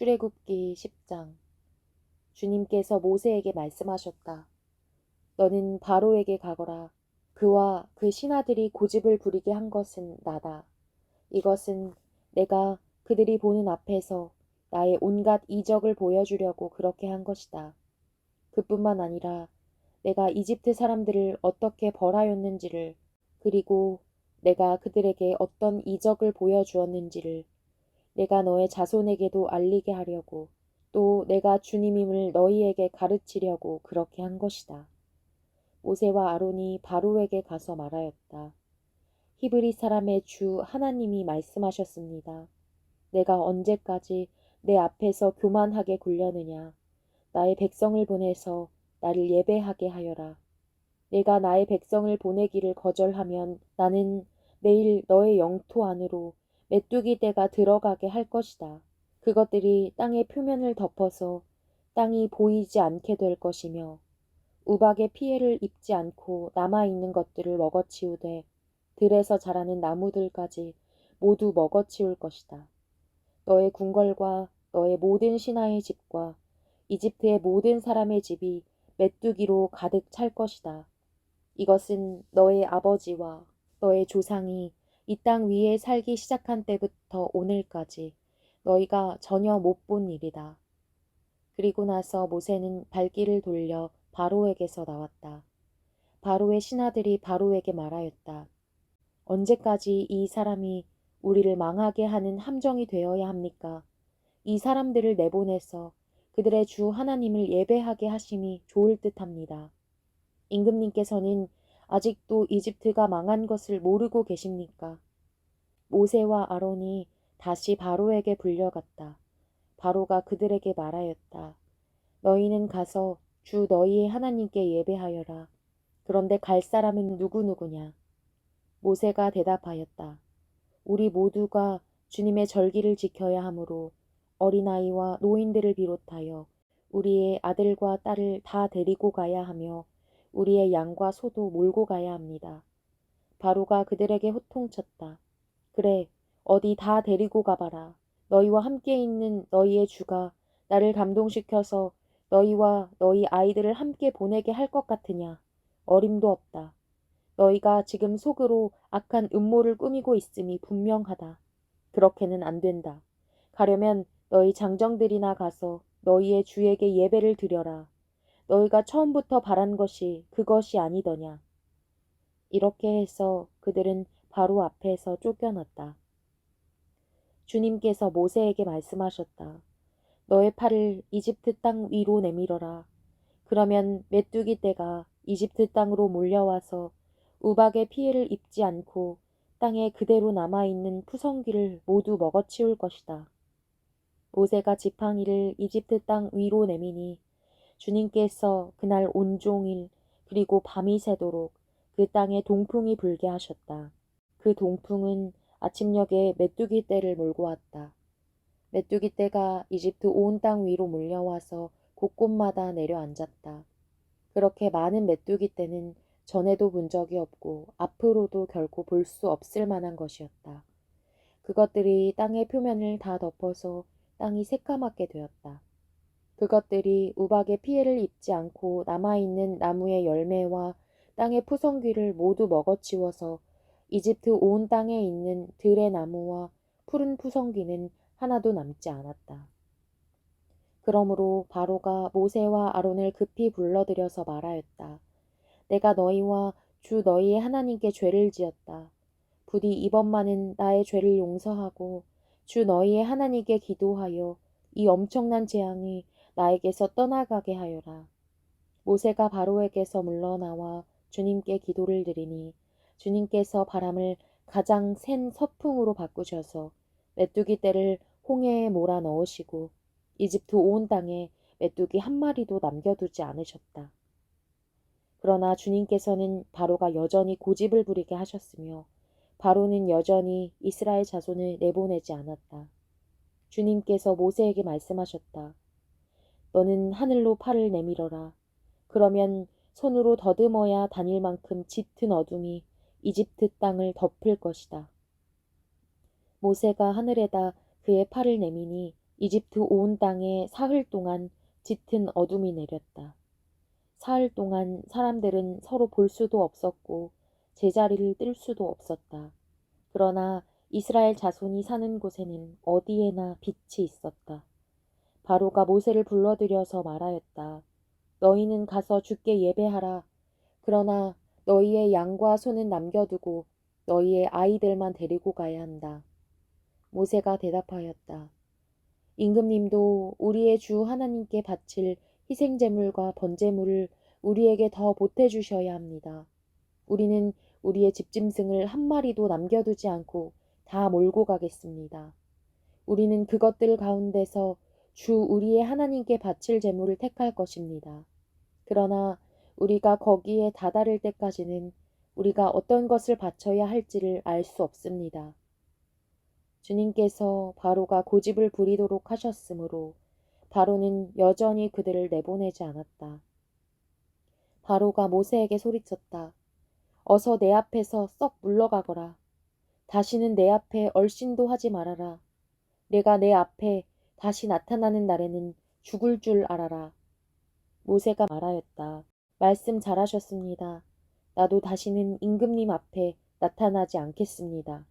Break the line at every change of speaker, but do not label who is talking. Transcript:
출애굽기 10장 주님께서 모세에게 말씀하셨다. 너는 바로에게 가거라. 그와 그 신하들이 고집을 부리게 한 것은 나다. 이것은 내가 그들이 보는 앞에서 나의 온갖 이적을 보여주려고 그렇게 한 것이다. 그뿐만 아니라 내가 이집트 사람들을 어떻게 벌하였는지를 그리고 내가 그들에게 어떤 이적을 보여주었는지를 내가 너의 자손에게도 알리게 하려고 또 내가 주님임을 너희에게 가르치려고 그렇게 한 것이다. 모세와 아론이 바로에게 가서 말하였다. 히브리 사람의 주 하나님이 말씀하셨습니다. 내가 언제까지 내 앞에서 교만하게 굴려느냐. 나의 백성을 보내서 나를 예배하게 하여라. 내가 나의 백성을 보내기를 거절하면 나는 내일 너의 영토 안으로 메뚜기 떼가 들어가게 할 것이다. 그것들이 땅의 표면을 덮어서 땅이 보이지 않게 될 것이며 우박의 피해를 입지 않고 남아있는 것들을 먹어치우되 들에서 자라는 나무들까지 모두 먹어치울 것이다. 너의 궁궐과 너의 모든 신하의 집과 이집트의 모든 사람의 집이 메뚜기로 가득 찰 것이다. 이것은 너의 아버지와 너의 조상이 이 땅 위에 살기 시작한 때부터 오늘까지 너희가 전혀 못 본 일이다. 그리고 나서 모세는 발길을 돌려 바로에게서 나왔다. 바로의 신하들이 바로에게 말하였다. 언제까지 이 사람이 우리를 망하게 하는 함정이 되어야 합니까? 이 사람들을 내보내서 그들의 주 하나님을 예배하게 하심이 좋을 듯 합니다. 임금님께서는 아직도 이집트가 망한 것을 모르고 계십니까? 모세와 아론이 다시 바로에게 불려갔다. 바로가 그들에게 말하였다. 너희는 가서 주 너희의 하나님께 예배하여라. 그런데 갈 사람은 누구누구냐? 모세가 대답하였다. 우리 모두가 주님의 절기를 지켜야 하므로 어린아이와 노인들을 비롯하여 우리의 아들과 딸을 다 데리고 가야 하며 우리의 양과 소도 몰고 가야 합니다. 바로가 그들에게 호통쳤다. 그래, 어디 다 데리고 가봐라. 너희와 함께 있는 너희의 주가 나를 감동시켜서 너희와 너희 아이들을 함께 보내게 할 것 같으냐? 어림도 없다. 너희가 지금 속으로 악한 음모를 꾸미고 있음이 분명하다. 그렇게는 안 된다. 가려면 너희 장정들이나 가서 너희의 주에게 예배를 드려라. 너희가 처음부터 바란 것이 그것이 아니더냐. 이렇게 해서 그들은 바로 앞에서 쫓겨났다. 주님께서 모세에게 말씀하셨다. 너의 팔을 이집트 땅 위로 내밀어라. 그러면 메뚜기 떼가 이집트 땅으로 몰려와서 우박의 피해를 입지 않고 땅에 그대로 남아있는 푸성기를 모두 먹어치울 것이다. 모세가 지팡이를 이집트 땅 위로 내미니 주님께서 그날 온종일 그리고 밤이 새도록 그 땅에 동풍이 불게 하셨다. 그 동풍은 아침녘에 메뚜기 떼를 몰고 왔다. 메뚜기 떼가 이집트 온 땅 위로 몰려와서 곳곳마다 내려앉았다. 그렇게 많은 메뚜기 떼는 전에도 본 적이 없고 앞으로도 결코 볼 수 없을 만한 것이었다. 그것들이 땅의 표면을 다 덮어서 땅이 새까맣게 되었다. 그것들이 우박의 피해를 입지 않고 남아있는 나무의 열매와 땅의 푸성귀를 모두 먹어치워서 이집트 온 땅에 있는 들의 나무와 푸른 푸성귀는 하나도 남지 않았다. 그러므로 바로가 모세와 아론을 급히 불러들여서 말하였다. 내가 너희와 주 너희의 하나님께 죄를 지었다. 부디 이번만은 나의 죄를 용서하고 주 너희의 하나님께 기도하여 이 엄청난 재앙이 나에게서 떠나가게 하여라. 모세가 바로에게서 물러나와 주님께 기도를 드리니 주님께서 바람을 가장 센 서풍으로 바꾸셔서 메뚜기 떼를 홍해에 몰아 넣으시고 이집트 온 땅에 메뚜기 한 마리도 남겨두지 않으셨다. 그러나 주님께서는 바로가 여전히 고집을 부리게 하셨으며 바로는 여전히 이스라엘 자손을 내보내지 않았다. 주님께서 모세에게 말씀하셨다. 너는 하늘로 팔을 내밀어라. 그러면 손으로 더듬어야 다닐 만큼 짙은 어둠이 이집트 땅을 덮을 것이다. 모세가 하늘에다 그의 팔을 내미니 이집트 온 땅에 사흘 동안 짙은 어둠이 내렸다. 사흘 동안 사람들은 서로 볼 수도 없었고 제자리를 뜰 수도 없었다. 그러나 이스라엘 자손이 사는 곳에는 어디에나 빛이 있었다. 바로가 모세를 불러들여서 말하였다. 너희는 가서 주께 예배하라. 그러나 너희의 양과 소는 남겨두고 너희의 아이들만 데리고 가야 한다. 모세가 대답하였다. 임금님도 우리의 주 하나님께 바칠 희생제물과 번제물을 우리에게 더 보태주셔야 합니다. 우리는 우리의 집짐승을 한 마리도 남겨두지 않고 다 몰고 가겠습니다. 우리는 그것들 가운데서 주 우리의 하나님께 바칠 제물을 택할 것입니다. 그러나 우리가 거기에 다다를 때까지는 우리가 어떤 것을 바쳐야 할지를 알 수 없습니다. 주님께서 바로가 고집을 부리도록 하셨으므로 바로는 여전히 그들을 내보내지 않았다. 바로가 모세에게 소리쳤다. 어서 내 앞에서 썩 물러가거라. 다시는 내 앞에 얼씬도 하지 말아라. 내가 내 앞에 다시 나타나는 날에는 죽을 줄 알아라. 모세가 말하였다. 말씀 잘하셨습니다. 나도 다시는 임금님 앞에 나타나지 않겠습니다.